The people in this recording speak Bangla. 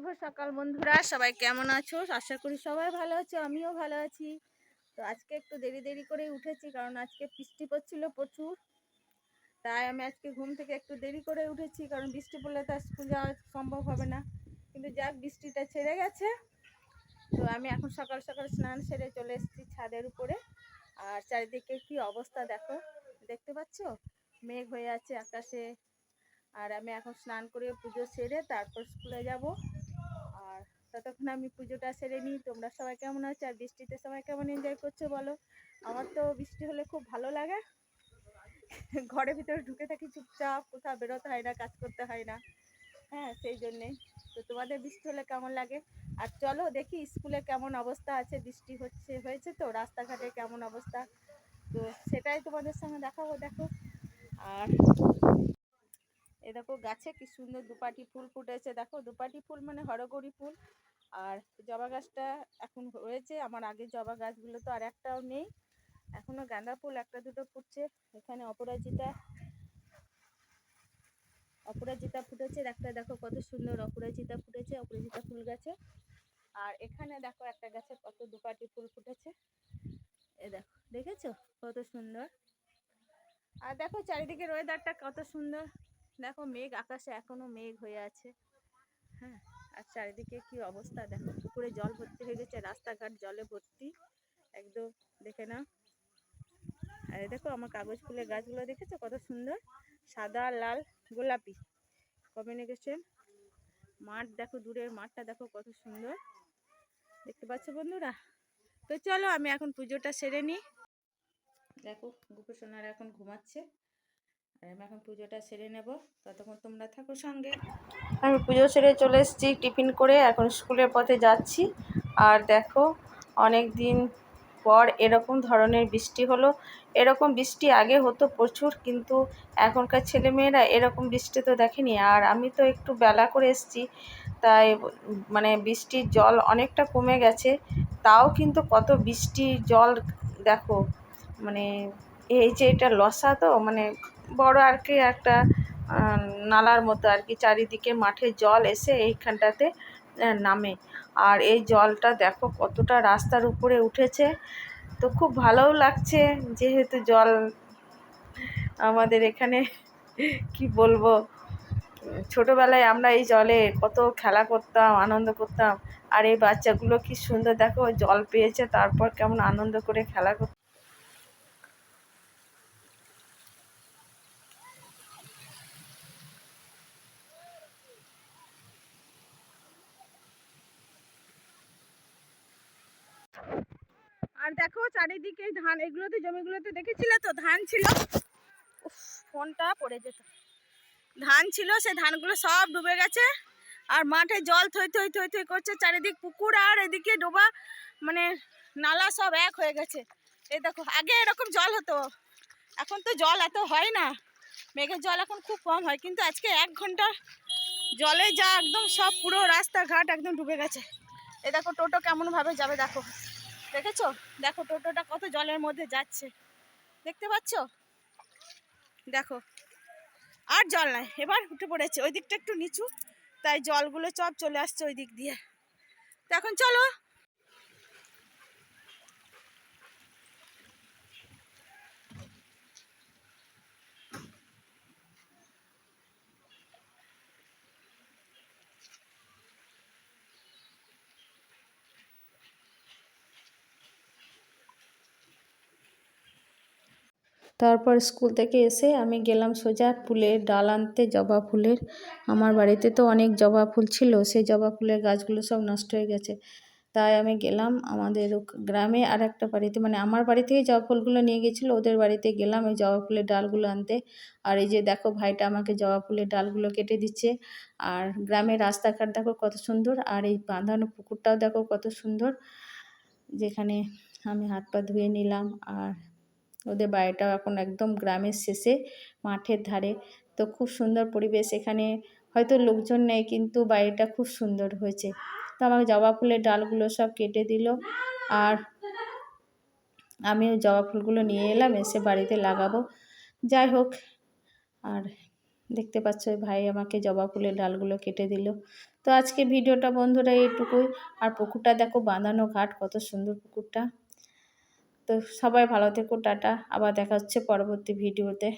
শুভ সকাল বন্ধুরা, সবাই কেমন আছো? আশা করি সবাই ভালো আছো, আমিও ভালো আছি। তো আজকে একটু দেরি দেরি করে উঠেছি, কারণ আজকে বৃষ্টি পড়ছিল প্রচুর। তাই আমি আজকে ঘুম থেকে একটু দেরি করে উঠেছি, কারণ বৃষ্টি পড়লে তো স্কুল যাওয়া সম্ভব হবে না। কিন্তু যাক, বৃষ্টিটা ছেড়ে গেছে। তো আমি এখন সকাল সকাল স্নান সেরে চলে এসেছি ছাদের উপরে। আর চারিদিকে কি অবস্থা দেখো, দেখতে পাচ্ছ? মেঘ হয়ে আছে আকাশে। আর আমি এখন স্নান করে পুজো সেরে তারপর স্কুলে যাব। ততক্ষণ আমি পুজোটা সেরে নিই। তোমরা সবাই কেমন আছো? আর বৃষ্টিতে সবাই কেমন এনজয় করছ বলো? আমার তো বৃষ্টি হলে খুব ভালো লাগে। ঘরের ভিতরে ঢুকে থাকি চুপচাপ, কোথাও বেরোতে হয় না, কাজ করতে হয় না। হ্যাঁ সেই জন্যে। তো তোমাদের বৃষ্টি হলে কেমন লাগে? আর চলো দেখি স্কুলে কেমন অবস্থা আছে? বৃষ্টি হচ্ছে, হয়েছে তো? রাস্তাঘাটে কেমন অবস্থা? তো সেটাই তোমাদের সঙ্গে দেখাবো, দেখো। আর এ দেখো গাছে কি সুন্দর দুপাটি ফুল ফুটেছে। দেখো দুপাটি ফুল মানে হরগৌরী ফুল। আর জবা গাছটা এখন হয়েছে। আমার আগে জবা গাছগুলো তো আর একটাও নেই। এখনও গাঁদা ফুল একটা দুটো ফুটছে। এখানে অপরাজিতা অপরাজিতা ফুটেছে। একটা দেখো কত সুন্দর অপরাজিতা ফুটেছে, অপরাজিতা ফুল গাছে। আর এখানে দেখো একটা গাছে কত দুপাটি ফুল ফুটেছে। এ দেখো, দেখেছ? কত সুন্দর। আর দেখো চারিদিকে ওয়েদারটা কত সুন্দর। দেখো মেঘ, আকাশে এখনও মেঘ হয়ে আছে। হ্যাঁ আর চারিদিকে কি অবস্থা? দেখো, পুকুরে জল ভর্তি হয়ে গেছে, রাস্তাঘাট জলে ভর্তি। একদম দেখে না আর দেখো, আমার কাগজ ফুলের গাছগুলো দেখেছ? কত সুন্দর। সাদা, লাল, গোলাপি। কমিউনিকেশন মাঠ দেখো, দূরের মাঠটা দেখো, কত সুন্দর। দেখতে পাচ্ছ বন্ধুরা? তো চলো, আমি এখন পুজোটা সেরে নিই। দেখো, গোপসোনারা এখন ঘুমাচ্ছে। আমি এখন পুজোটা সেরে নেব। ততক্ষণ তোমরা থাকো সঙ্গে। আমি পুজো সেরে চলে এসেছি টিফিন করে, এখন স্কুলের পথে যাচ্ছি। আর দেখো অনেক দিন পর এরকম ধরনের বৃষ্টি হলো। এরকম বৃষ্টি আগে হতো প্রচুর, কিন্তু এখনকার ছেলেমেয়েরা এরকম বৃষ্টি তো দেখেনি। আর আমি তো একটু বেলা করে এসেছি, তাই মানে বৃষ্টির জল অনেকটা কমে গেছে। তাও কিন্তু কত বৃষ্টির জল, দেখো মানে এই যে এটা লসা তো মানে বড় আর কি একটা নালার মতো আর কি, চারিদিকে মাঠে জল এসে এইখানটাতে নামে। আর এই জলটা দেখো কতটা রাস্তার উপরে উঠেছে। তো খুব ভালোও লাগছে যেহেতু জল আমাদের এখানে, কি বলব, ছোটোবেলায় আমরা এই জলে কত খেলা করতাম, আনন্দ করতাম। আর এই বাচ্চাগুলো কি সুন্দর, দেখো জল পেয়েছে, তারপর কেমন আনন্দ করে খেলা করত। আর দেখো চারিদিকে ধান, এগুলোতে, জমিগুলোতে দেখেছিলে তো? ধান ছিল। ফোনটা পড়ে যেত। ধান ছিল সে ধানগুলো সব ডুবে গেছে। আর মাঠে জল থই থই থই থই করছে। চারিদিক পুকুর আর এদিকে ডোবা মানে নালা সব এক হয়ে গেছে। এই দেখো, আগে এরকম জল হতো। এখন তো জল এত হয় না। মেঘের জল এখন খুব কম হয়। কিন্তু আজকে এক ঘণ্টা জলে যা একদম সব পুরো রাস্তাঘাট একদম ডুবে গেছে। এ দেখো, টোটো কেমনভাবে যাবে দেখো। দেখেছ? দেখো টোটোটা কত জলের মধ্যে যাচ্ছে। দেখতে পাচ্ছ? দেখো। আর জল নাই, এবার উঠে পড়েছে। ওই দিকটা একটু নিচু, তাই জলগুলো চপ চলে আসছে ওই দিক দিয়ে। তো এখন চলো তারপর স্কুল থেকে এসে আমি গেলাম সোজা ফুলের ডাল আনতে জবা ফুলের। আমার বাড়িতে তো অনেক জবা ফুল ছিল, সেই জবা ফুলের গাছগুলো সব নষ্ট হয়ে গেছে। তাই আমি গেলাম আমাদের গ্রামে আর একটা বাড়িতে মানে আমার বাড়ি থেকে জবা ফুলগুলো নিয়ে গেছিল, ওদের বাড়িতে গেলাম এই জবা ফুলের ডালগুলো আনতে। আর এই যে দেখো ভাইটা আমাকে জবা ফুলের ডালগুলো কেটে দিচ্ছে। আর গ্রামের রাস্তাঘাট দেখো কত সুন্দর, আর এই বাঁধানো পুকুরটাও দেখো কত সুন্দর। যেখানে আমি হাত পা ধুয়ে নিলাম, আর ওদের বাড়িটাও এখন একদম গ্রামের শেষে, মাঠের ধারে। তো খুব সুন্দর পরিবেশ এখানে। হয়তো লোকজন নেই, কিন্তু বাড়িটা খুব সুন্দর হয়েছে। তো আমাকে জবা ফুলের ডালগুলো সব কেটে দিল। আর আমি জবা ফুলগুলো নিয়ে এলাম, এসে বাড়িতে লাগাবো। যাই হোক, আর দেখতে পাচ্ছ ভাই আমাকে জবা ফুলের ডালগুলো কেটে দিল। তো আজকে ভিডিওটা বন্ধুরা এইটুকুই। আর পুকুরটা দেখো, বাঁধানো ঘাট, কত সুন্দর পুকুরটা। তো সবাই ভালো থেকো টাটা। আবার দেখা হচ্ছে পরবর্তী ভিডিওতে।